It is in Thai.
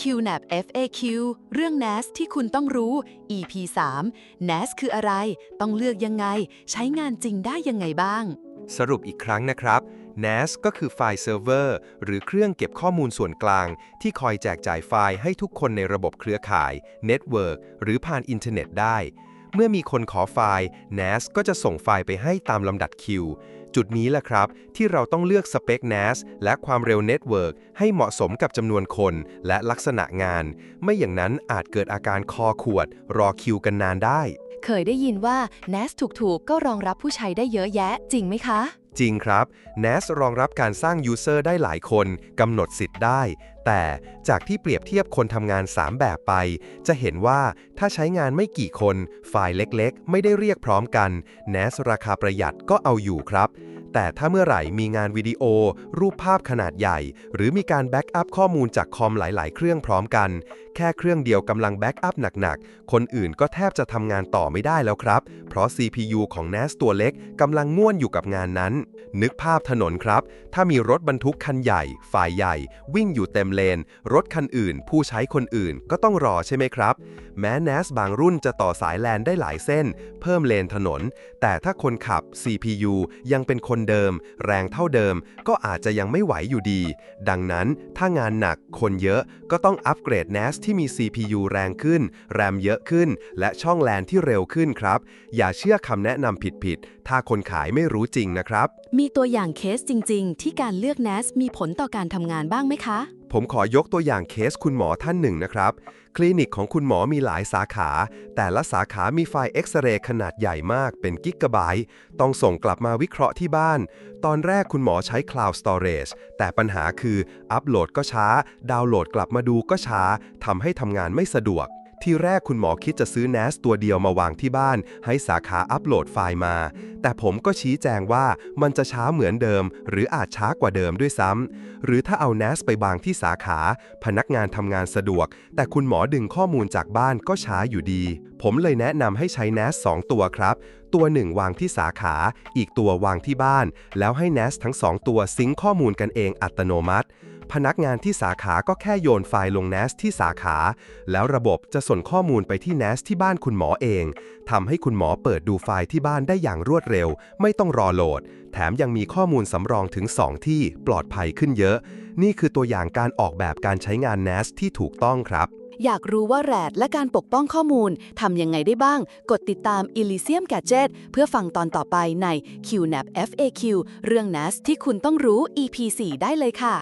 QNAP FAQ เรื่อง NAS ที่คุณต้องรู้ EP 3 NAS คืออะไร ต้องเลือกยังไง ใช้งานจริงได้ยังไงบ้าง สรุปอีกครั้งนะครับ NAS ก็คือไฟล์เซิร์ฟเวอร์หรือเครื่องเก็บข้อมูลส่วนกลาง ที่คอยแจกจ่ายไฟล์ให้ทุกคนในระบบเครือข่าย เน็ตเวิร์กหรือผ่านอินเทอร์เน็ตได้ เมื่อมีคนขอไฟล์ NAS ก็จะส่งไฟล์ไปให้ตามลำดับคิว จุดนี้แหละครับ ที่เราต้องเลือกสเปค NAS และความเร็วเน็ตเวิร์กให้เหมาะสมกับจำนวนคนและลักษณะงาน ไม่อย่างนั้นอาจเกิดอาการคอขวด รอคิวกันนานได้ เคยได้ยินว่า NAS ถูกๆ ก็รองรับผู้ใช้ได้เยอะแยะ จริงไหมคะ จริงครับ NAS รองรับการสร้าง User ได้หลายคนกำหนดสิทธิ์ได้ แต่จากที่เปรียบเทียบคนทำงาน 3 แบบไป จะเห็นว่าถ้าใช้งานไม่กี่คนไฟล์เล็กๆ ไม่ได้เรียกพร้อมกัน NAS ราคาประหยัดก็เอาอยู่ครับ แต่ถ้าเมื่อไหร่มีงานวิดีโอ รูปภาพขนาดใหญ่ หรือมีการแบ็กอัพข้อมูลจากคอมหลาย ๆ เครื่องพร้อมกันแค่เครื่องเดียวกำลังแบ็กอัพหนักๆ คนอื่นก็แทบจะทำงานต่อไม่ได้แล้วครับ เพราะ CPU ของ NAS ตัวเล็กกำลังง่วนอยู่กับงานนั้น นึกภาพถนนครับ ถ้ามีรถบรรทุกคันใหญ่ ฝ่ายใหญ่ วิ่งอยู่เต็มเลน รถคันอื่น ผู้ใช้คนอื่นก็ต้องรอใช่ไหมครับ แม้ NAS บางรุ่นจะต่อสายแลนได้หลายเส้น เพิ่มเลนถนน แต่ถ้าคนขับ CPU ยังเป็นคนเดิม แรงเท่าเดิม ก็อาจจะยังไม่ไหวอยู่ดี ดังนั้นถ้างานหนักคนเยอะก็ต้องอัปเกรด NAS ที่มี CPU แรงขึ้น แรมเยอะขึ้น และช่องแลนที่เร็วขึ้นครับ อย่าเชื่อคำแนะนำผิดๆ ถ้าคนขายไม่รู้จริงนะครับ มีตัวอย่างเคสจริง ๆ ที่การเลือก NAS มีผลต่อการทำงานบ้างไหมคะ ผมขอยกตัวอย่างเคสคุณหมอท่านหนึ่งนะครับ คลินิกของคุณหมอมีหลายสาขา แต่ละสาขามีไฟล์เอ็กซเรย์ขนาดใหญ่มากเป็นกิกะไบต์ต้องส่งกลับมาวิเคราะห์ที่บ้าน ตอนแรกคุณหมอใช้ Cloud Storage แต่ปัญหาคืออัปโหลดก็ช้า ดาวน์โหลดกลับมาดูก็ช้าทำให้ทำงานไม่สะดวก ที่แรกคุณหมอคิดจะซื้อ NAS ตัวเดียวมาวางที่บ้าน ให้สาขาอัปโหลดไฟล์มา แต่ผมก็ชี้แจงว่ามันจะช้าเหมือนเดิม หรืออาจช้ากว่าเดิมด้วยซ้ำ หรือถ้าเอา NAS ไปวางที่สาขา พนักงานทำงานสะดวก แต่คุณหมอดึงข้อมูลจากบ้านก็ช้าอยู่ดี ผมเลยแนะนำให้ใช้ NAS 2 ตัวครับ ตัวหนึ่งวางที่สาขา อีกตัววางที่บ้าน แล้วให้ NAS ทั้ง 2 ตัวซิงข้อมูลกันเองอัตโนมัติ พนักงานที่สาขาก็แค่โยนไฟล์ลง NAS ที่สาขา แล้วระบบจะส่งข้อมูลไปที่ NAS ที่บ้านคุณหมอเองทำให้คุณหมอเปิดดูไฟล์ที่บ้านได้อย่างรวดเร็ว ไม่ต้องรอโหลด แถมยังมีข้อมูลสำรองถึง 2 ที่ปลอดภัยขึ้นเยอะ นี่คือตัวอย่างการออกแบบการใช้งาน NAS ที่ถูกต้องครับ อยากรู้ว่าแรดและการปกป้องข้อมูลทำยังไงได้บ้าง กดติดตาม Elysium Gadget เพื่อฟังตอนต่อไปใน QNAP FAQ เรื่อง NAS ที่คุณต้องรู้ EP 4 ได้เลยค่ะ